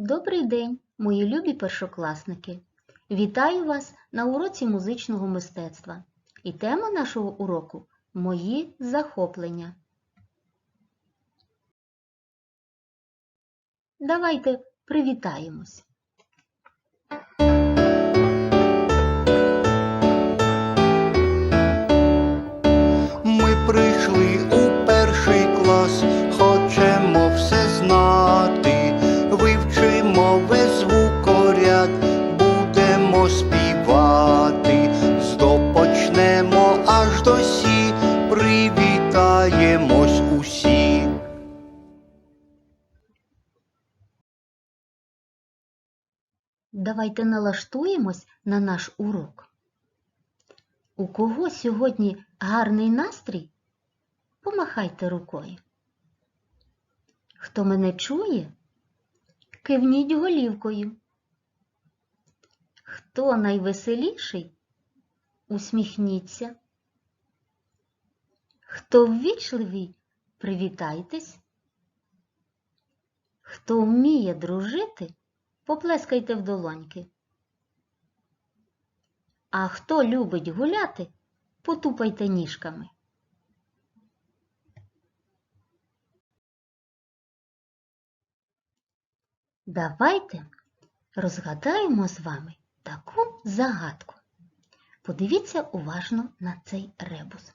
Добрий день, мої любі першокласники! Вітаю вас на уроці музичного мистецтва. І тема нашого уроку Мої захоплення. Давайте привітаємось. Давайте налаштуємось на наш урок. У кого сьогодні гарний настрій? Помахайте рукою. Хто мене чує? Кивніть голівкою. Хто найвеселіший? Усміхніться. Хто ввічливий? Привітайтесь. Хто вміє дружити? Поплескайте в долоньки. А хто любить гуляти, потупайте ніжками. Давайте розгадаємо з вами таку загадку. Подивіться уважно на цей ребус.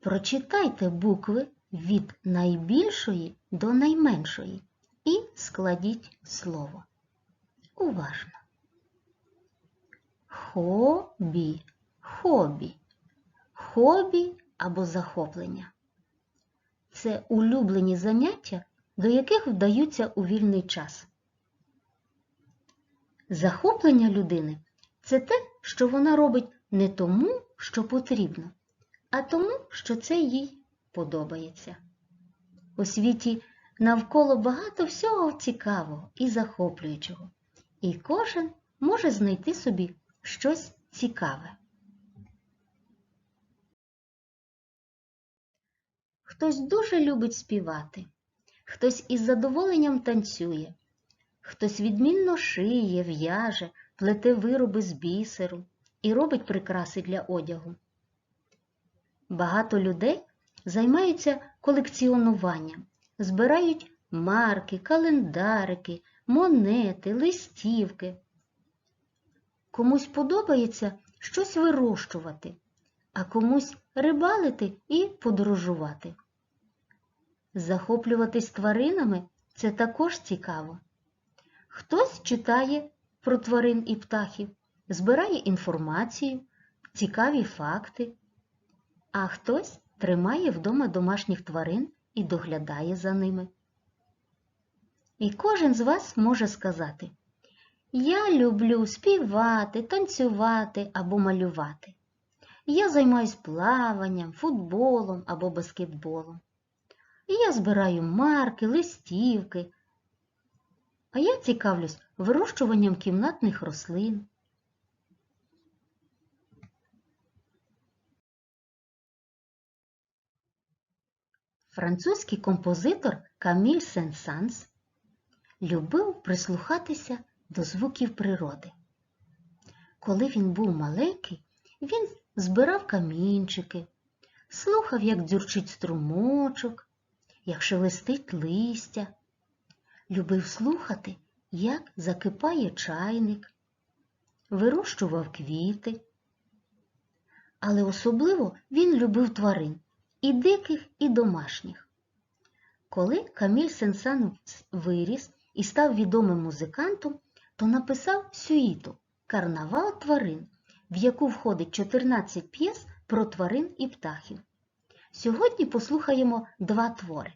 Прочитайте букви від найбільшої до найменшої і складіть слово. Уважно. Хобі, хобі, хобі або захоплення. Це улюблені заняття, до яких вдаються у вільний час. Захоплення людини це те, що вона робить не тому, що потрібно, а тому, що це їй подобається. У світі навколо багато всього цікавого і захоплюючого, і кожен може знайти собі щось цікаве. Хтось дуже любить співати, хтось із задоволенням танцює, хтось відмінно шиє, в'яже, плете вироби з бісеру і робить прикраси для одягу. Багато людей займаються колекціонуванням, збирають марки, календарики, монети, листівки. Комусь подобається щось вирощувати, а комусь рибалити і подорожувати. Захоплюватись тваринами це також цікаво. Хтось читає про тварин і птахів, збирає інформацію, цікаві факти, а хтось тримає вдома домашніх тварин і доглядає за ними. І кожен з вас може сказати Я люблю співати, танцювати або малювати. Я займаюсь плаванням, футболом або баскетболом. Я збираю марки, листівки. А я цікавлюсь вирощуванням кімнатних рослин. Французький композитор Каміль Сен-Санс любив прислухатися до звуків природи. Коли він був маленький, він збирав камінчики, слухав, як дзюрчить струмочок, як шелестить листя, любив слухати, як закипає чайник, вирощував квіти. Але особливо він любив тварин і диких, і домашніх. Коли Каміль Сенсан виріс і став відомим музикантом, то написав сюїту Карнавал тварин, в яку входить 14 п'єс про тварин і птахів. Сьогодні послухаємо два твори.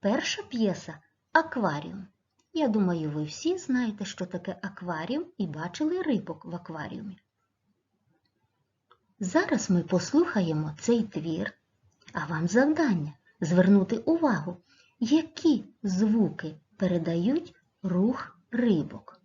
Перша п'єса Акваріум. Я думаю, ви всі знаєте, що таке акваріум і бачили рибок в акваріумі. Зараз ми послухаємо цей твір, а вам завдання звернути увагу, які звуки передають рух рибок.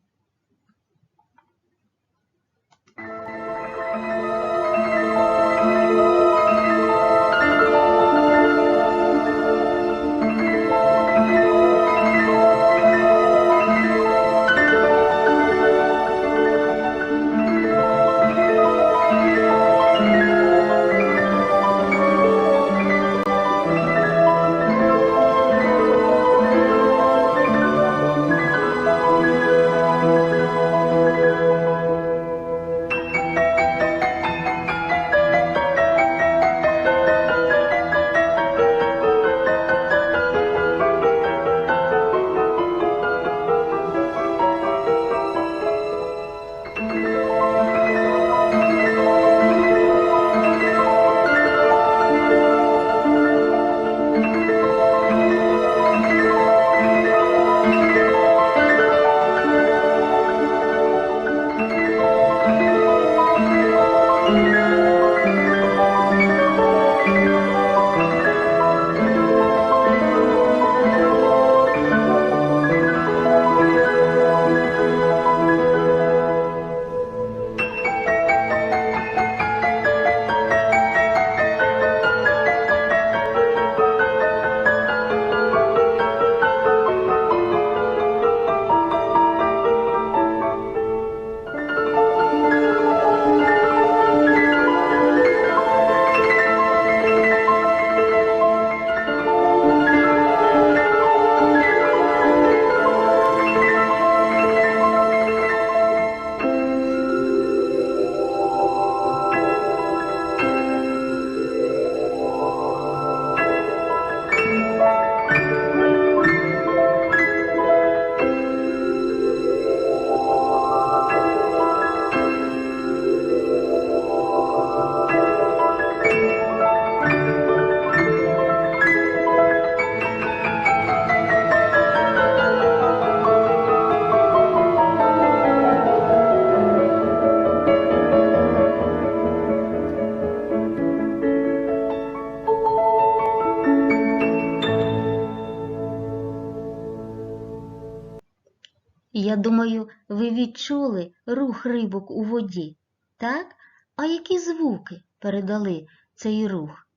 Воді, так? А які звуки передали цей рух?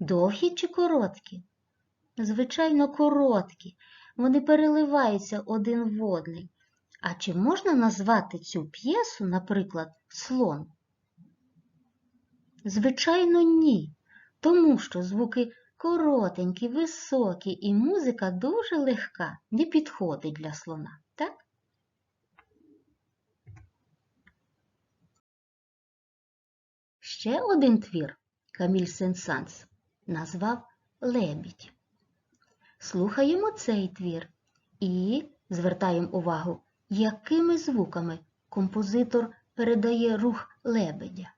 Довгі чи короткі? Звичайно, короткі. Вони переливаються один в одний. А чи можна назвати цю п'єсу, наприклад, слон? Звичайно, ні. Тому що звуки коротенькі, високі і музика дуже легка, не підходить для слона, так? Ще один твір Каміль Сен-Санс назвав Лебідь. Слухаємо цей твір і звертаємо увагу, якими звуками композитор передає рух лебедя.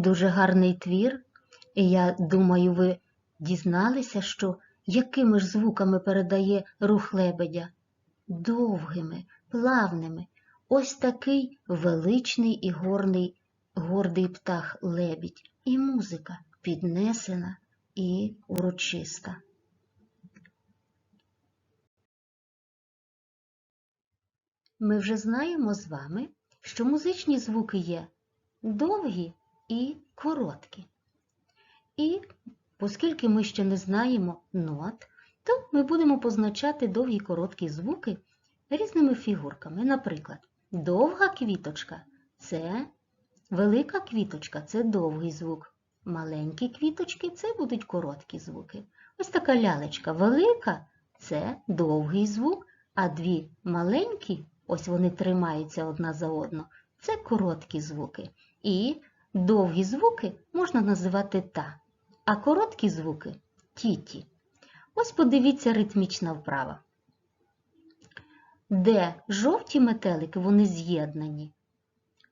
Дуже гарний твір, і я думаю, ви дізналися, що якими ж звуками передає рух лебедя? Довгими, плавними. Ось такий величний і горний, гордий птах лебідь, і музика піднесена і урочиста. Ми вже знаємо з вами, що музичні звуки є довгі і короткі. І оскільки ми ще не знаємо нот, то ми будемо позначати довгі короткі звуки різними фігурками. Наприклад, довга квіточка це велика квіточка це довгий звук. Маленькі квіточки це будуть короткі звуки. Ось така лялечка велика це довгий звук, а дві маленькі, ось вони тримаються одна за одну, це короткі звуки. І довгі звуки можна називати та, а короткі звуки тіті. Ось подивіться ритмічна вправа. Де жовті метелики, вони з'єднані.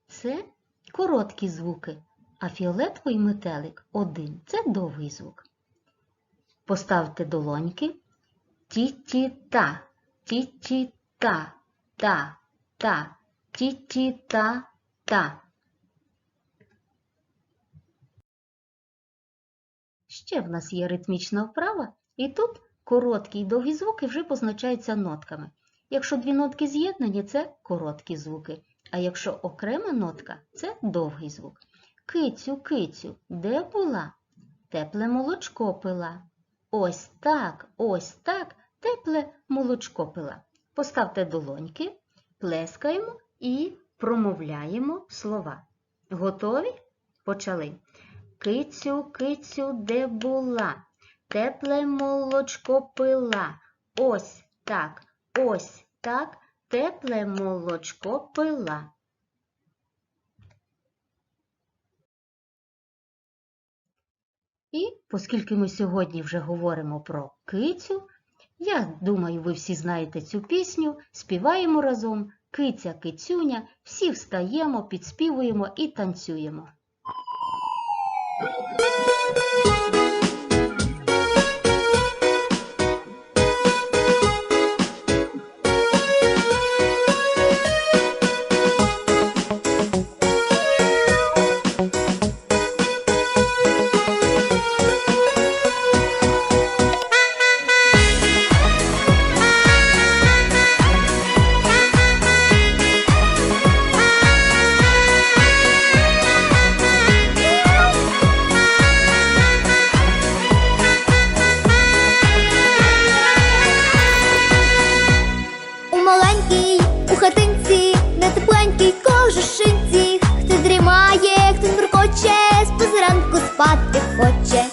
Це короткі звуки. а фіолетовий метелик один це довгий звук. Поставте долоньки ті-ті-та, ті-ті-та, та, та, ті-ті-та, та. Ще в нас є ритмічна вправа, і тут короткі й довгі звуки вже позначаються нотками. Якщо дві нотки з'єднані, це короткі звуки, а якщо окрема нотка це довгий звук. Кицю, кицю, де була? Тепле молочко пила. Ось так, ось так, тепле молочко пила. Поставте долоньки, плескаємо і промовляємо слова. Готові? Почали. Кицю, кицю, де була? Тепле молочко пила. Ось так, ось так, тепле молочко пила. І оскільки ми сьогодні вже говоримо про кицю, я думаю, ви всі знаєте цю пісню, співаємо разом Киця, кицюня, всі встаємо, підспівуємо і танцюємо. Música спати хоче.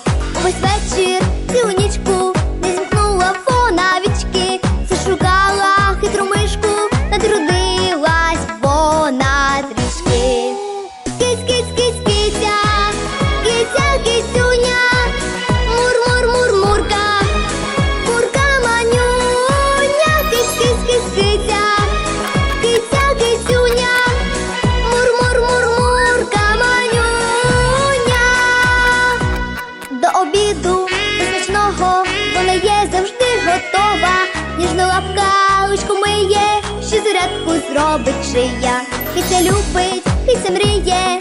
Шия. Киця любить, киця мріє,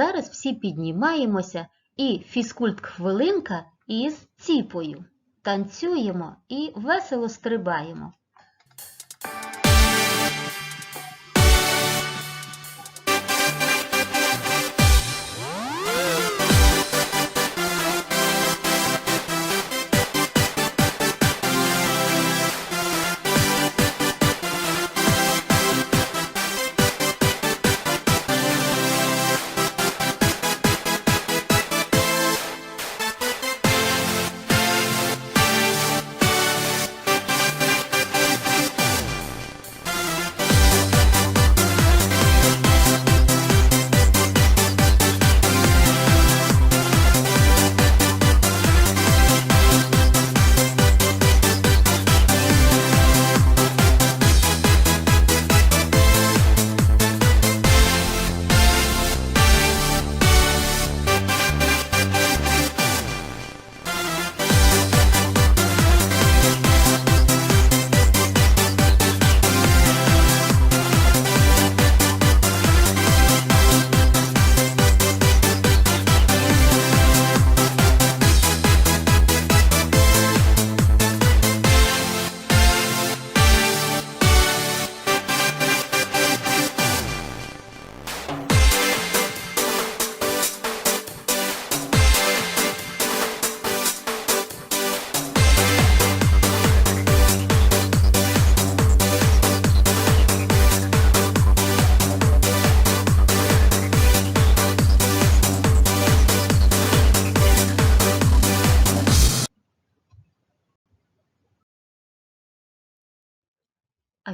зараз всі піднімаємося і фізкульт-хвилинка із ціпою. Танцюємо і весело стрибаємо.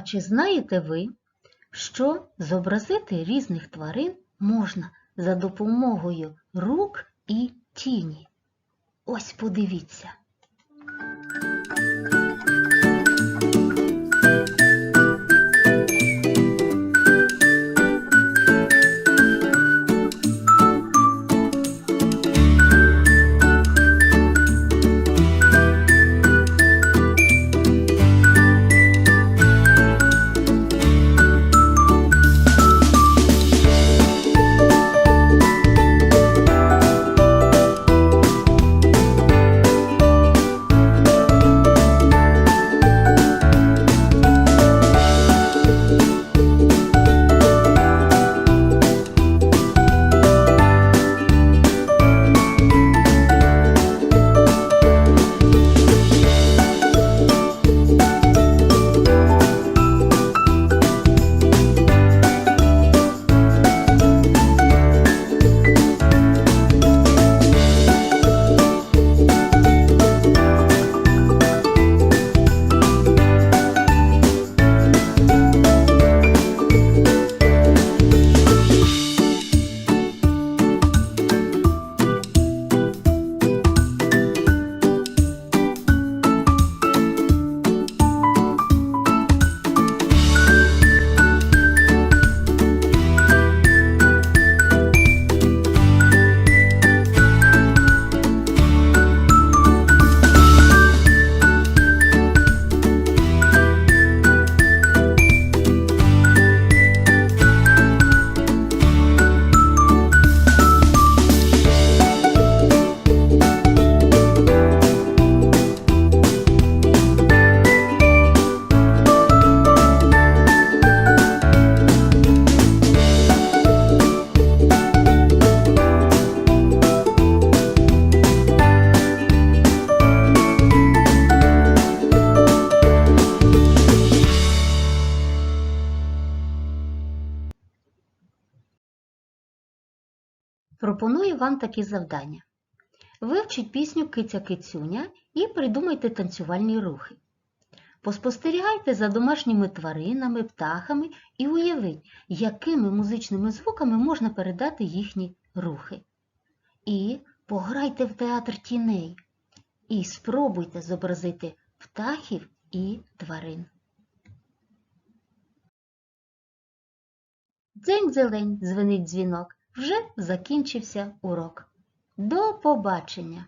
Чи знаєте ви, що зобразити різних тварин можна за допомогою рук і тіні? Ось подивіться. Вам такі завдання. Вивчіть пісню Киця Кицюня і придумайте танцювальні рухи. Поспостерігайте за домашніми тваринами, птахами і уявіть, якими музичними звуками можна передати їхні рухи. І пограйте в театр тіней. І спробуйте зобразити птахів і тварин. Дзень-зелень дзвенить дзвінок. Вже закінчився урок. До побачення!